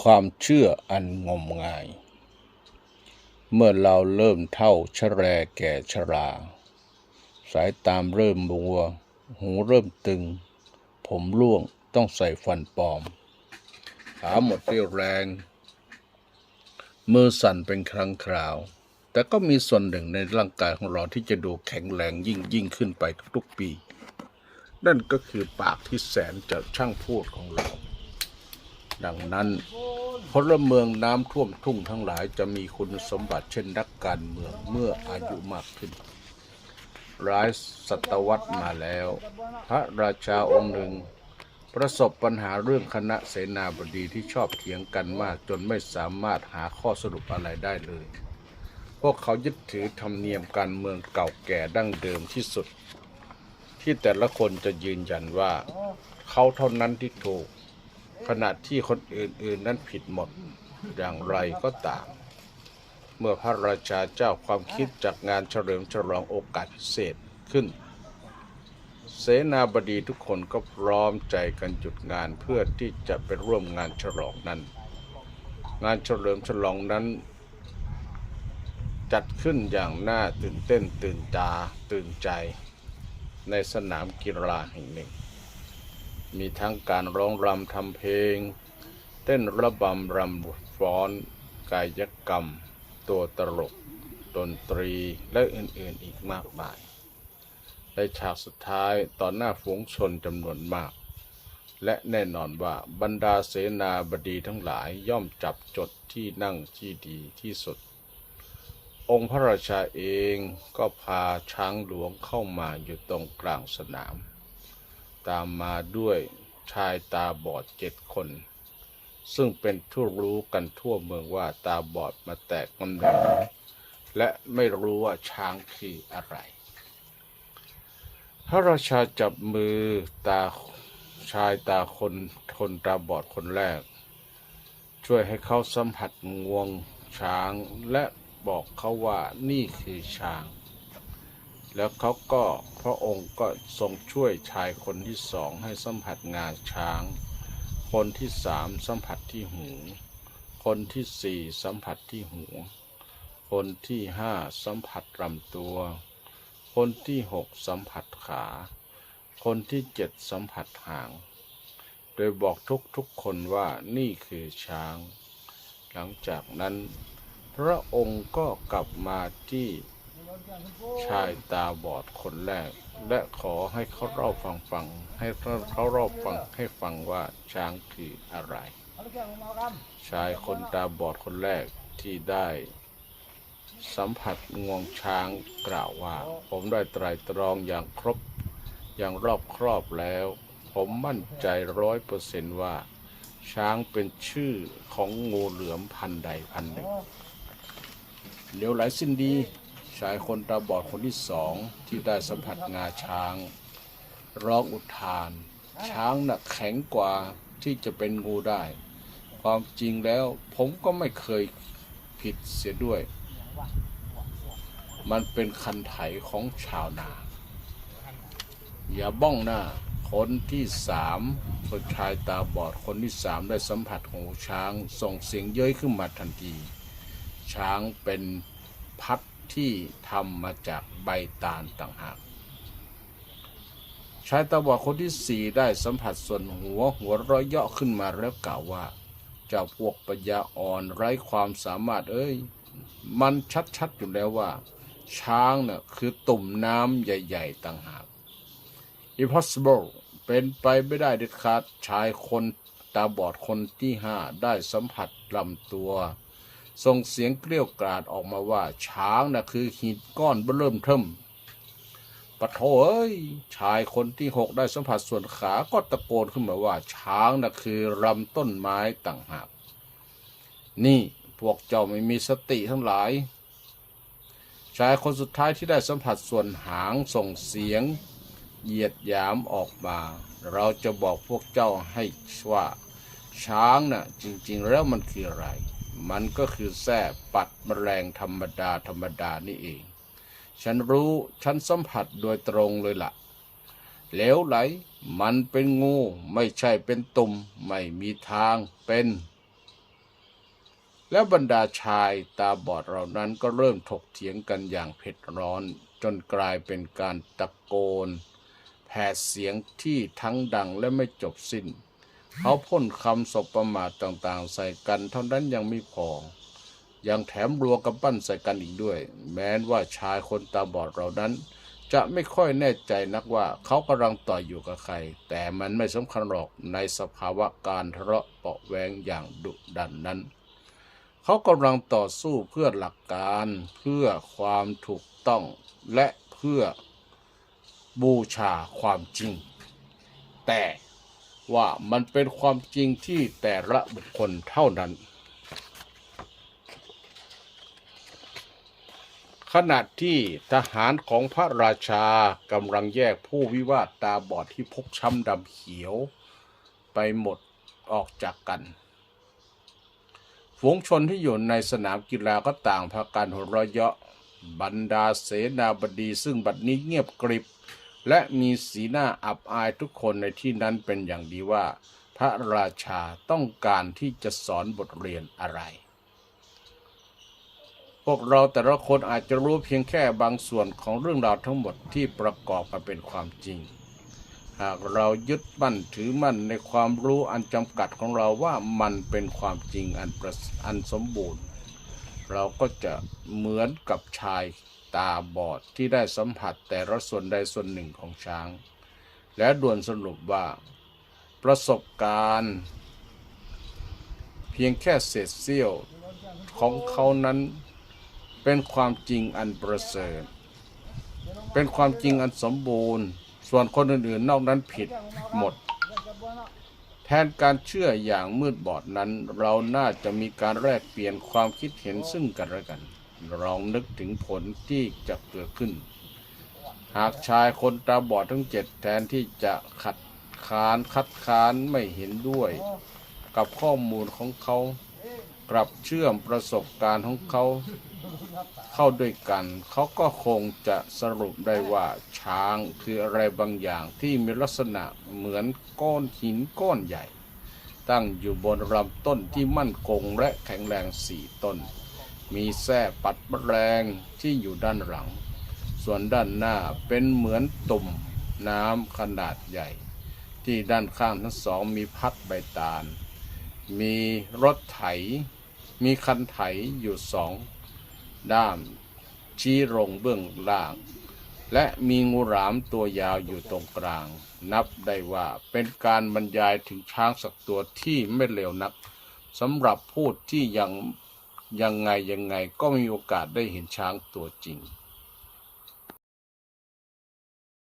ความเชื่ออันงมงาย เมื่อเราเริ่มเท่าชะแรแก่ชรา สายตามเริ่มบัว หูเริ่มตึง ผมร่วงต้องใส่ฟันปลอม ขาหมดเรี่ยวแรง มือสั่นเป็นครั้งคราว แต่ก็มีส่วนหนึ่งในร่างกายของเราที่จะดูแข็งแรงยิ่งยิ่งขึ้นไปทุกๆปี นั่นก็คือปากที่แสนจะช่างพูดของเรา ดังนั้นพลเมืองน้ำท่วมทุ่งทั้งหลายจะมีคุณสมบัติเช่นนักการเมืองเมื่ออายุมากขึ้นร้ายศตวรรษมาแล้ว พระราชาองค์หนึ่ง ประสบปัญหาเรื่องคณะเสนาบดีที่ชอบเถียงกันมากจนไม่สามารถหาข้อสรุปอะไรได้เลย พวกเขายึดถือธรรมเนียมการเมืองเก่าแก่ดั้งเดิมที่สุด ที่แต่ละคนจะยืนยันว่า เขาเท่านั้นที่ถูก ขณะที่คนอื่นๆนั้นผิดหมดอย่างไรก็ตาม เมื่อพระราชาเจ้าความคิดจากงานเฉลิมฉลองโอกาสพิเศษขึ้น เสนาบดีทุกคนก็พร้อมใจกันหยุดงานเพื่อที่จะไปร่วมงานฉลองนั้น งานเฉลิมฉลองนั้น จัดขึ้นอย่างน่าตื่นเต้นตื่นตาตื่นใจในสนามกีฬาแห่งหนึ่ง มีทั้งการร้องรำทำเพลง เต้นระบำรำฟ้อนกายกรรม ตัวตลก ดนตรีและอื่นๆอีกมากมาย ในฉากสุดท้ายต่อหน้าฝูงชนจำนวนมาก และแน่นอนว่าบรรดาเสนาบดีทั้งหลายย่อมจับจดที่นั่งที่ดีที่สุด องค์พระราชาเองก็พาช้างหลวงเข้ามาอยู่ตรงกลางสนาม ตามมาด้วยชายตาบอดเจ็ดคน ซึ่งเป็นทั่รู้กันทั่วเมืองว่าตาบอดมาแตกกำเนิดและไม่รู้ว่าช้างคืออะไร พระราชาจับมือตาชายตาคนคนตาบอดคนแรก ช่วยให้เขาสัมผัสงวงช้างและบอกเขาว่านี่คือช้าง แล้วเขาก็พระองค์ก็ทรงช่วยชายคนที่สองให้สัมผัสงาช้าง คนที่สามสัมผัสที่หู คนที่สี่สัมผัสที่หัวคนที่ห้าสัมผัสลำตัว คนที่หกสัมผัสขา คนที่เจ็ดสัมผัสหาง โดยบอกทุกทุกๆคนว่านี่คือช้าง หลังจากนั้น พระองค์ก็กลับมาที่ ชายตาบอดคนแรก และขอให้เขาเล่าฟังฟัง ให้เขาเล่าฟังให้ฟังว่าช้างคืออะไร ชายคนตาบอดคนแรกที่ได้ สัมผัสงวงช้างกล่าวว่า ผมได้ไตรตรองอย่างครบอย่างรอบครอบแล้ว ผมมั่นใจร้อยเปอร์เซนต์ว่า ช้างเป็นชื่อของงูเหลือมพันใดพันหนึ่งเหลียวไหลสิ้นดี ชายคนตาบอดคนที่สองที่ได้สัมผัสงาช้าง ร้องอุทาน ช้างน่ะแข็งกว่าที่จะเป็นงูได้ ความจริงแล้วผมก็ไม่เคยผิดเสียด้วย มันเป็นคันไถของชาวนา อย่าบ้องหน้าคนที่สามคนชายตาบอดคนที่สามได้สัมผัสหูช้าง ส่งเสียงเย้ยขึ้นมาทันที ช้างเป็นพัด ที่ทำมาจากใบตาลต่างหากชายตาบอดคนที่สี่ได้สัมผัสส่วนหัวหัวร้อยเยาะขึ้นมาแล้วกล่าวว่า เจ้าพวกปัญญาอ่อนไร้ความสามารถเอ้ย มันชัดๆอยู่แล้วว่า ช้างน่ะคือตุ่มน้ำใหญ่ๆต่างหาก impossible เป็นไปไม่ได้เด็ดขาดชายคนตาบอดคนที่ห้าได้สัมผัสลำตัว ส่งเสียงเกลี้ยวกราดออกมาว่าช้างน่ะคือหินก้อนเบิ่มเทิมปะโถเอ้ยชายคนที่หกได้สัมผัสส่วนขาก็ตะโกนขึ้นมาว่าช้างน่ะคือลำต้นไม้ต่างหาก นี่พวกเจ้าไม่มีสติทั้งหลาย ชายคนสุดท้ายที่ได้สัมผัสส่วนหางส่งเสียง เหยียดหยามออกมา เราจะบอกพวกเจ้าให้ว่าช้างน่ะจริง ๆ แล้วมันคืออะไร มันก็คือแส้ปัดแมลงธรรมดาธรรมดานี่เอง ฉันรู้ฉันสัมผัสโดยตรงเลยละ่ะเหลวไหล มันเป็นงูไม่ใช่เป็นตุ่มไม่มีทางเป็น แล้วบรรดาชายตาบอดเหล่านั้นก็เริ่มถกเถียงกันอย่างเผ็ดร้อน จนกลายเป็นการตะโกนแผดเสียงที่ทั้งดังและไม่จบสิ้น เขาพ่นคำสบประมาทต่าง ๆ ใส่กัน เท่านั้นยังไม่พอ ยังแถมรัวกำปั้นใส่กันอีกด้วย แม้นว่าชายคนตาบอดเหล่านั้น จะไม่ค่อยแน่ใจนักว่าเขากำลังต่อยอยู่กับใคร แต่มันไม่สำคัญหรอกในสภาวะการทะเลาะเปาะแวงอย่างดุดันนั้น เขากำลังต่อสู้เพื่อหลักการ เพื่อความถูกต้องและเพื่อบูชาความจริง แต่ ว่ามันเป็นความจริงที่แต่ละบุคคลเท่านั้น ขณะที่ทหารของพระราชากำลังแยกผู้วิวาทตาบอดที่พกช้ำดำเขียว ไปหมดออกจากกันฝูงชนที่อยู่ในสนามกีฬาก็ต่างพากันหัวเราะเยาะบรรดาเสนาบดีซึ่งบัดนี้เงียบกริบ และมีสีหน้าอับอายทุกคนในที่นั้นเป็นอย่างดีว่า พระราชาต้องการที่จะสอนบทเรียนอะไร พวกเราแต่ละคนอาจจะรู้เพียงแค่บางส่วนของเรื่องราวทั้งหมดที่ประกอบมาเป็นความจริง หากเรายึดมั่นถือมั่นในความรู้อันจำกัดของเราว่ามันเป็นความจริงอันอันสมบูรณ์ เราก็จะเหมือนกับชาย ตาบอดที่ได้สัมผัสแต่ละส่วนใดส่วนหนึ่งของช้าง และด่วนสรุปว่า ประสบการณ์ เพียงแค่เศษเสี้ยวของเขานั้นเป็นความจริงอันประเสริฐ เป็นความจริงอันสมบูรณ์ ส่วนคนอื่นๆนอกนั้นผิดหมด แทนการเชื่ออย่างมืดบอดนั้น เราน่าจะมีการแลกเปลี่ยนความคิดเห็นซึ่งกันและกัน ลองนึกถึงผลที่จะเกิดขึ้น หากชายคนตาบอดทั้งเจ็ดแทนที่จะขัดขานคัดค้านไม่เห็นด้วย กับข้อมูลของเขา กลับเชื่อมประสบการณ์ของเขา เข้าด้วยกัน เขาก็คงจะสรุปได้ว่าช้างคืออะไรบางอย่างที่มีลักษณะเหมือนก้อนหินก้อนใหญ่ ตั้งอยู่บนลำต้นที่มั่นคงและแข็งแรงสี่ต้น มีแส้ปัดแมลงที่อยู่ด้านหลัง ส่วนด้านหน้าเป็นเหมือนตุ่มน้ำขนาดใหญ่ ที่ด้านข้างทั้งสองมีพัดใบตาล มีรถไถ มีคันไถอยู่สองด้ามชี้ลงเบื้องล่าง และมีงูหลามตัวยาวอยู่ตรงกลาง นับได้ว่าเป็นการบรรยายถึงช้างสักตัวที่ไม่เลวนักสำหรับผู้ที่ยัง ยังไงยังไงก็มีโอกาสได้เห็นช้างตัวจริง